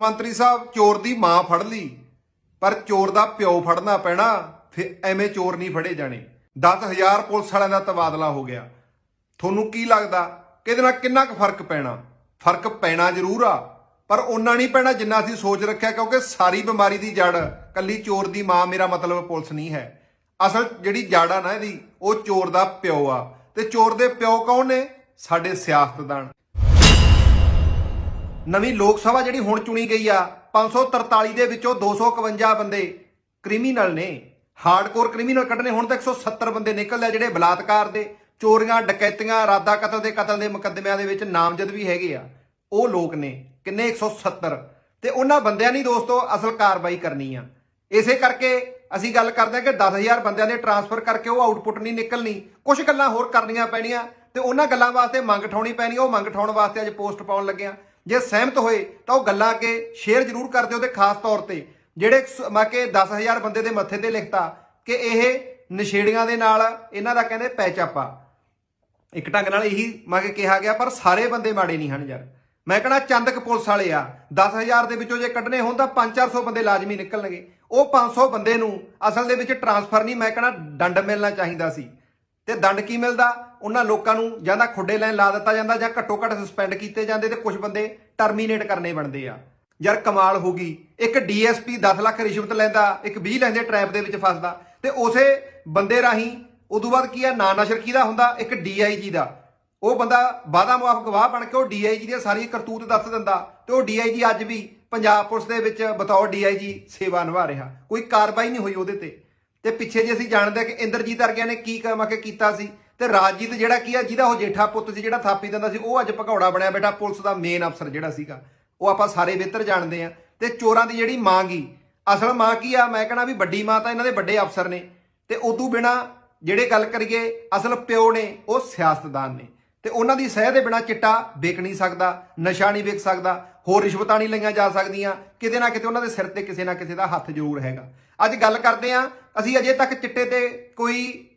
ਮੰਤਰੀ ਸਾਹਿਬ, ਚੋਰ ਦੀ ਮਾਂ ਫੜ ਲਈ, ਪਰ ਚੋਰ ਦਾ ਪਿਓ ਫੜਨਾ ਪੈਣਾ, ਫਿਰ ਐਵੇਂ ਚੋਰ ਨਹੀਂ ਫੜੇ ਜਾਣੇ। 10000 ਪੁਲਿਸ ਵਾਲਿਆਂ ਦਾ ਤਬਾਦਲਾ ਹੋ ਗਿਆ। ਤੁਹਾਨੂੰ ਕੀ ਲੱਗਦਾ ਕਿ ਇਹਦੇ ਨਾਲ ਕਿੰਨਾ ਕੁ ਫ਼ਰਕ ਪੈਣਾ? ਫ਼ਰਕ ਪੈਣਾ ਜ਼ਰੂਰ ਆ, ਪਰ ਉਹਨਾਂ ਨਹੀਂ ਪੈਣਾ ਜਿੰਨਾ ਅਸੀਂ ਸੋਚ ਰੱਖਿਆ, ਕਿਉਂਕਿ ਸਾਰੀ ਬਿਮਾਰੀ ਦੀ ਜੜ, ਕੱਲੀ ਚੋਰ ਦੀ ਮਾਂ ਮੇਰਾ ਮਤਲਬ ਪੁਲਿਸ ਨਹੀਂ ਹੈ। ਅਸਲ ਜਿਹੜੀ ਜੜ ਆ ਨਾ ਇਹਦੀ, ਉਹ ਚੋਰ ਦਾ ਪਿਓ ਆ। ਤੇ ਚੋਰ ਦੇ ਪਿਓ ਕੌਣ ਨੇ? ਸਾਡੇ ਸਿਆਸਤਦਾਨ। ਨਵੀਂ ਲੋਕ ਸਭਾ ਜਿਹੜੀ ਹੁਣ ਚੁਣੀ ਗਈ ਆ 543 ਦੇ ਵਿੱਚੋਂ 251 ਬੰਦੇ ਕ੍ਰਿਮੀਨਲ ਨੇ। ਹਾਰਡਕੋਰ ਕ੍ਰਿਮੀਨਲ ਕੱਢਣੇ, ਹੁਣ ਤੱਕ 170 ਬੰਦੇ ਨਿਕਲ ਆ ਜਿਹੜੇ ਬਲਾਤਕਾਰ ਦੇ। ਚੋਰੀਆਂ, ਡਕੈਤੀਆਂ ਇਰਾਦਾ ਕਤਲ ਦੇ ਕਤਲ ਦੇ ਮੁਕੱਦਮਿਆਂ ਦੇ ਵਿੱਚ ਨਾਮਜ਼ਦ ਵੀ ਹੈਗੇ ਆ। ਉਹ ਲੋਕ ਨੇ, ਕਿੰਨੇ? 170 ਤੇ ਉਹਨਾਂ ਬੰਦਿਆਂ ਨਹੀਂ ਦੋਸਤੋ, ਅਸਲ ਕਾਰਵਾਈ ਕਰਨੀ ਆ। ਇਸੇ ਕਰਕੇ ਅਸੀਂ ਗੱਲ ਕਰਦੇ ਹਾਂ ਕਿ 10000 ਬੰਦਿਆਂ ਦੇ ਟਰਾਂਸਫਰ ਕਰਕੇ ਉਹ ਆਊਟਪੁੱਟ ਨਹੀਂ ਨਿਕਲਣੀ। ਕੁਝ ਗੱਲਾਂ ਹੋਰ ਕਰਨੀਆਂ ਪੈਣੀਆਂ ਤੇ ਉਹਨਾਂ ਗੱਲਾਂ ਵਾਸਤੇ ਮੰਗ ਠਾਉਣੀ ਪੈਣੀ, ਉਹ ਮੰਗ ਠਾਉਣ ਵਾਸਤੇ ਅੱਜ ਪੋਸਟ ਪਾਉਣ ਲੱਗਿਆ ਜੇ ਸਹਿਮਤ ਹੋਏ ਤਾਂ ਉਹ ਗੱਲਾਂ ਅੱਗੇ ਸ਼ੇਅਰ ਜ਼ਰੂਰ ਕਰ ਦਿਓ ਤੇ ਖਾਸ ਤੌਰ ਤੇ ਜਿਹੜੇ ਸ- ਮੈਂ ਕਿ 10000 ਬੰਦੇ ਦੇ ਮੱਥੇ ਤੇ ਲਿਖਤਾ ਕਿ ਇਹ ਨਸ਼ੇੜੀਆਂ ਦੇ ਨਾਲ ਇਹਨਾਂ ਦਾ ਕਹਿੰਦੇ ਪੈਚਅਪ ਆ ਇੱਕ ਢੰਗ ਨਾਲ ਇਹੀ ਮੈਂ ਕਿ ਕਿਹਾ ਗਿਆ, ਪਰ ਸਾਰੇ ਬੰਦੇ ਮਾੜੇ ਨਹੀਂ ਹਨ ਯਾਰ। ਮੈਂ ਕਹਣਾ ਚੰਦਕ ਪੁਲਿਸ ਵਾਲੇ ਆ 10000 ਦੇ ਵਿੱਚੋਂ ਜੇ ਕੱਢਨੇ ਹੋਣ ਤਾਂ 5-400 ਬੰਦੇ ਲਾਜ਼ਮੀ ਨਿਕਲਣਗੇ। ਉਹ 500 ਬੰਦੇ ਨੂੰ ਅਸਲ ਦੇ ਵਿੱਚ ਟਰਾਂਸਫਰ ਨਹੀਂ, ਮੈਂ ਕਹਣਾ ਦੰਡ ਮਿਲਣਾ ਚਾਹੀਦਾ ਸੀ। ਤੇ ਦੰਡ ਕੀ ਮਿਲਦਾ? ਉਹਨਾਂ ਲੋਕਾਂ ਨੂੰ ਜਾਂ ਤਾਂ ਖੁੱਡੇ ਲਾਈਨ ਲਾ ਦਿੱਤਾ ਜਾਂਦਾ ਜਾਂ ਘੱਟੋ ਘੱਟ ਸਸਪੈਂਡ ਕੀਤੇ ਜਾਂਦੇ ਤੇ ਕੁਝ ਬੰਦੇ ਟਰਮੀਨੇਟ ਕਰਨੇ ਬਣਦੇ ਆ। ਯਾਰ ਕਮਾਲ ਹੋ ਗਈ। ਇੱਕ ਡੀਐਸਪੀ 10 ਲੱਖ ਰਿਸ਼ਵਤ ਲੈਂਦਾ, ਇੱਕ 20 ਲੈਂਦੇ ਟ੍ਰੈਪ ਦੇ ਵਿੱਚ ਫਸਦਾ ਤੇ ਉਸੇ ਬੰਦੇ ਰਾਹੀਂ ਉਦੋਂ ਬਾਅਦ ਕੀ ਆ, ਨਾ ਨਸ਼ਰ ਕਿਹਦਾ ਹੁੰਦਾ? ਇੱਕ ਡੀਆਈਜੀ ਦਾ। ਉਹ ਬੰਦਾ ਵਾਦਾ ਮੁਆਫ ਗਵਾਹ ਬਣ ਕੇ ਉਹ ਡੀਆਈਜੀ ਦੀਆਂ ਸਾਰੀਆਂ ਕਰਤੂਤ ਦੱਸ ਦਿੰਦਾ ਤੇ ਉਹ ਡੀਆਈਜੀ ਅੱਜ ਵੀ ਪੰਜਾਬ ਪੁਲਿਸ ਦੇ ਵਿੱਚ ਬਤੌਰ ਡੀਆਈਜੀ ਸੇਵਾ ਨਿਭਾ ਰਿਹਾ। ਕੋਈ ਕਾਰਵਾਈ ਨਹੀਂ ਹੋਈ ਉਹਦੇ ਤੇ। ਤੇ ਪਿੱਛੇ ਜੇ ਅਸੀਂ ਜਾਣਦੇ ਹਾਂ ਕਿ ਇੰਦਰਜੀਤ ਵਰਗਿਆਂ ਨੇ ਕੀ ਕਮਾ ਕੇ ਕੀਤਾ ਸੀ ਤੇ ਰਾਜਜੀਤ ਜਿਹੜਾ ਕੀ ਆ, ਜਿਹਦਾ ਉਹ ਜੇਠਾ ਪੁੱਤ ਸੀ, ਜਿਹੜਾ ਥਾਪੀ ਦਿੰਦਾ ਸੀ, ਉਹ ਅੱਜ ਭਗੌੜਾ ਬਣਿਆ ਬੇਟਾ ਪੁਲਿਸ ਦਾ ਮੇਨ ਅਫਸਰ ਜਿਹੜਾ ਸੀਗਾ। ਉਹ ਆਪਾਂ ਸਾਰੇ ਬਿਹਤਰ ਜਾਣਦੇ ਆ। ਤੇ ਚੋਰਾਂ ਦੀ ਜਿਹੜੀ ਮਾਂ ਗਈ ਅਸਲ ਮਾਂ ਕੀ ਆ, ਮੈਂ ਕਹਣਾ ਵੀ ਵੱਡੀ ਮਾਂ ਤਾਂ ਇਹਨਾਂ ਦੇ ਵੱਡੇ ਅਫਸਰ ਨੇ। ਤੇ ਉਦੋਂ ਬਿਨਾ ਜਿਹੜੇ ਗੱਲ ਕਰੀਏ, ਅਸਲ ਪਿਓ ਨੇ, ਉਹ ਸਿਆਸਤਦਾਨ ਨੇ। ਤੇ ਉਹਨਾਂ ਦੀ ਸਹਿ ਦੇ ਬਿਨਾ ਚਿੱਟਾ ਵੇਚ ਨਹੀਂ ਸਕਦਾ, ਨਸ਼ਾ ਨਹੀਂ ਵੇਚ ਸਕਦਾ, ਹੋਰ ਰਿਸ਼ਵਤਾਂ ਨਹੀਂ ਲਈਆਂ ਜਾ ਸਕਦੀਆਂ। ਕਿਤੇ ਨਾ ਕਿਤੇ ਉਹਨਾਂ ਦੇ ਸਿਰ ਤੇ ਕਿਸੇ ਨਾ ਕਿਸੇ ਦਾ ਹੱਥ ਜ਼ਰੂਰ ਹੈਗਾ। ਅੱਜ ਗੱਲ ਕਰਦੇ ਆ, ਅਸੀਂ ਅਜੇ ਤੱਕ ਚਿੱਟੇ ਤੇ ਕੋਈ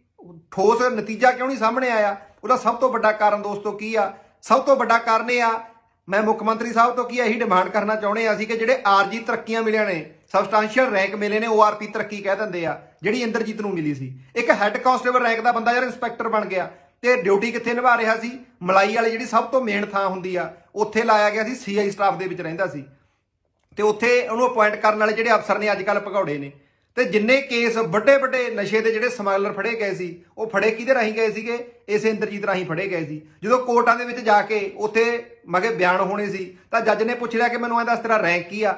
ਠੋਸ ਨਤੀਜਾ ਕਿਉਂ ਨਹੀਂ ਸਾਹਮਣੇ ਆਇਆ? ਉਹਦਾ ਸਭ ਤੋਂ ਵੱਡਾ ਕਾਰਨ ਦੋਸਤੋ ਕੀ ਆ? ਸਭ ਤੋਂ ਵੱਡਾ ਕਾਰਨ ਇਹ ਆ, ਮੈਂ ਮੁੱਖ ਮੰਤਰੀ ਸਾਹਿਬ ਤੋਂ ਕੀ ਇਹੀ ਡਿਮਾਂਡ ਕਰਨਾ ਚਾਹੁੰਦੇ ਆ ਅਸੀਂ ਕਿ ਜਿਹੜੇ ਆਰਜੀ ਤਰੱਕੀਆਂ ਮਿਲੀਆਂ ਨੇ ਸਬਸਟੈਂਸ਼ੀਅਲ ਰੈਂਕ ਮਿਲੇ ਨੇ ਓਆਰਪੀ ਤਰੱਕੀ ਕਹਿ ਦਿੰਦੇ ਆ, ਜਿਹੜੀ ਇੰਦਰਜੀਤ ਨੂੰ ਮਿਲੀ ਸੀ। ਇੱਕ ਹੈੱਡ ਕਾਂਸਟੇਬਲ ਰੈਂਕ ਦਾ ਬੰਦਾ ਯਾਰ ਇੰਸਪੈਕਟਰ ਬਣ ਗਿਆ ਤੇ ਡਿਊਟੀ ਕਿੱਥੇ ਨਿਭਾ ਰਿਹਾ ਸੀ? ਮਲਾਈ ਵਾਲੀ ਜਿਹੜੀ ਸਭ ਤੋਂ ਮੇਨ ਥਾਂ ਹੁੰਦੀ ਆ, ਉੱਥੇ ਲਾਇਆ ਗਿਆ ਸੀ ਸੀਆਈ ਸਟਾਫ ਦੇ ਵਿੱਚ ਰਹਿੰਦਾ ਸੀ। ਤੇ ਉੱਥੇ ਉਹਨੂੰ ਅਪਾਇੰਟ ਕਰਨ ਵਾਲੇ ਜਿਹੜੇ ਅਫਸਰ ਨੇ, ਅੱਜ ਕੱਲ ਭਗੌੜੇ ਨੇ। ਤੇ ਜਿੰਨੇ ਕੇਸ ਵੱਡੇ ਵੱਡੇ ਨਸ਼ੇ ਦੇ ਜਿਹੜੇ ਸਮਗਲਰ ਫੜੇ ਗਏ ਸੀ, ਉਹ ਫੜੇ ਕਿਹਦੇ ਰਾਹੀਂ ਗਏ ਸੀਗੇ? ਇਸੇ ਇੰਦਰਜੀਤ ਰਾਹੀਂ ਫੜੇ ਗਏ ਸੀ। ਜਦੋਂ ਕੋਰਟਾਂ ਦੇ ਵਿੱਚ ਜਾ ਕੇ ਉੱਥੇ ਮਗੇ ਬਿਆਨ ਹੋਣੇ ਸੀ, ਤਾਂ ਜੱਜ ਨੇ ਪੁੱਛ ਲਿਆ ਕਿ ਮੈਨੂੰ ਇਹਦਾ ਤੇਰਾ ਰੈਂਕ ਕੀ ਆ?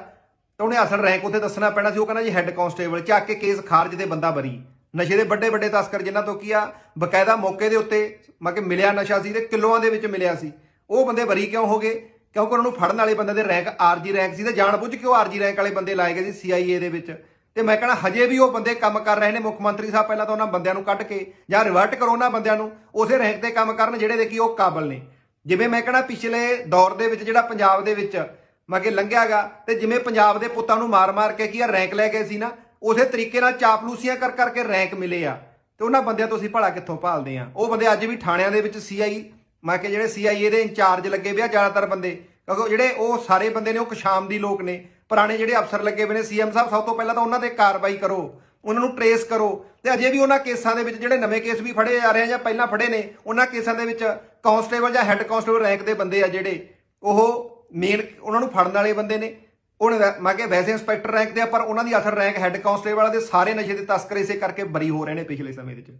ਤਾਂ ਉਹਨੇ ਅਸਲ ਰੈਂਕ ਉੱਥੇ ਦੱਸਣਾ ਪੈਣਾ ਸੀ, ਉਹ ਕਹਿੰਦਾ ਜੀ ਹੈੱਡ ਕਾਂਸਟੇਬਲ ਚੱਕ ਕੇ ਕੇਸ ਖਾਰਜ ਦੇ ਬੰਦਾ ਬਰੀ। ਨਸ਼ੇ ਦੇ ਵੱਡੇ ਵੱਡੇ ਤਸਕਰ ਜਿਨ੍ਹਾਂ ਤੋਂ ਕੀ ਆ, ਬਕਾਇਦਾ ਮੌਕੇ ਦੇ ਉੱਤੇ ਮਗੇ ਮਿਲਿਆ ਨਸ਼ਾ ਸੀ ਤੇ ਕਿਲੋਆਂ ਦੇ ਵਿੱਚ ਮਿਲਿਆ ਸੀ। ਉਹ ਬੰਦੇ ਬਰੀ ਕਿਉਂ ਹੋ ਗਏ? ਕਿਉਂਕਿ ਉਹਨਾਂ ਨੂੰ ਫੜਨ ਵਾਲੇ ਬੰਦੇ ਦੇ ਰੈਂਕ ਆਰਜੀ ਰੈਂਕ ਸੀ ਤੇ ਜਾਣਬੁੱਝ ਕੇ ਉਹ ਆਰਜੀ ਰੈਂਕ ਵਾਲੇ ਬੰਦੇ ਲਾਏ ਗਏ ਸੀ ਸੀਆਈਏ ਦੇ ਵਿੱਚ। ਤੇ ਮੈਂ ਕਹਣਾ, ਹਜੇ ਵੀ ਉਹ ਬੰਦੇ ਕੰਮ ਕਰ ਰਹੇ ਨੇ, ਮੁੱਖ ਮੰਤਰੀ ਸਾਹਿਬ ਪਹਿਲਾਂ ਤਾਂ ਉਹਨਾਂ ਬੰਦਿਆਂ ਨੂੰ ਕੱਢ ਕੇ ਜਾਂ ਰਿਵਰਟ ਕਰੋ ਉਹਨਾਂ ਬੰਦਿਆਂ ਨੂੰ, ਉਸੇ ਰੈਂਕ ਤੇ ਕੰਮ ਕਰਨ ਜਿਹੜੇ ਦੇ ਕੀ ਉਹ ਕਾਬਲ ਨੇ। ਜਿਵੇਂ ਮੈਂ ਕਹਣਾ, ਪਿਛਲੇ ਦੌਰ ਦੇ ਵਿੱਚ ਜਿਹੜਾ ਪੰਜਾਬ ਦੇ ਵਿੱਚ ਮਗੇ ਲੰਘਿਆਗਾ ਤੇ ਜਿਵੇਂ ਪੰਜਾਬ ਦੇ ਪੁੱਤਾਂ ਨੂੰ ਮਾਰ-ਮਾਰ ਕੇ ਕੀ ਆ ਰੈਂਕ ਲੈ ਗਏ ਸੀ ਨਾ, ਉਸੇ ਤਰੀਕੇ ਨਾਲ ਚਾਪਲੂਸੀਆਂ ਕਰ ਕਰਕੇ ਰੈਂਕ ਮਿਲੇ ਆ। ਤੇ ਉਹਨਾਂ ਬੰਦਿਆਂ ਤੋਂ ਅਸੀਂ ਭਲਾ ਕਿੱਥੋਂ ਭਾਲਦੇ ਆ? ਉਹ ਬੰਦੇ ਅੱਜ ਵੀ ਥਾਣਿਆਂ ਦੇ ਵਿੱਚ ਸੀਆਈ ਮੈਂ ਕਿ ਜਿਹੜੇ ਸੀਆਈਏ ਦੇ ਇੰਚਾਰਜ ਲੱਗੇ ਹੋਏ ਆ ਜ਼ਿਆਦਾਤਰ ਬੰਦੇ, ਕਿਉਂਕਿ ਜਿਹੜੇ ਉਹ ਸਾਰੇ ਬੰਦੇ ਨੇ, ਉਹ ਕਸ਼ਾਮ ਦੀ ਲੋਕ ਨੇ। ਪੁਰਾਣੇ ਜਿਹੜੇ ਅਫਸਰ ਲੱਗੇ ਹੋਏ ਨੇ ਸੀਐਮ ਸਾਹਿਬ, ਸਭ ਤੋਂ ਪਹਿਲਾਂ ਤਾਂ ਉਹਨਾਂ ਤੇ ਕਾਰਵਾਈ ਕਰੋ, ਉਹਨਾਂ ਨੂੰ ਟਰੇਸ ਕਰੋ। ਤੇ ਅਜੇ ਵੀ ਉਹਨਾਂ ਕੇਸਾਂ ਦੇ ਵਿੱਚ ਜਿਹੜੇ ਨਵੇਂ ਕੇਸ ਵੀ ਫੜੇ ਜਾ ਰਹੇ ਆ ਜਾਂ ਪਹਿਲਾਂ ਫੜੇ ਨੇ, ਉਹਨਾਂ ਕੇਸਾਂ ਦੇ ਵਿੱਚ ਕਾਂਸਟੇਬਲ ਜਾਂ ਹੈੱਡ ਕਾਂਸਟੇਬਲ ਰੈਂਕ ਦੇ ਬੰਦੇ ਆ ਜਿਹੜੇ, ਉਹ ਮੇਨ ਉਹਨਾਂ ਨੂੰ ਫੜਨ ਵਾਲੇ ਬੰਦੇ ਨੇ। ਉਹਨੇ ਵੈ- ਮੈਂ ਕਿਹਾ ਵੈਸੇ ਇੰਸਪੈਕਟਰ ਰੈਂਕ ਦੇ ਆ, ਪਰ ਉਹਨਾਂ ਦੀ ਅਸਲ ਰੈਂਕ ਹੈੱਡ ਕਾਂਸਟੇਬਲ ਦੇ ਸਾਰੇ ਨਸ਼ੇ ਦੇ ਤਸਕਰ ਇਸੇ ਕਰਕੇ ਬਰੀ ਹੋ ਰਹੇ ਨੇ ਪਿਛਲੇ ਸਮੇਂ ਦੇ ਵਿੱਚ।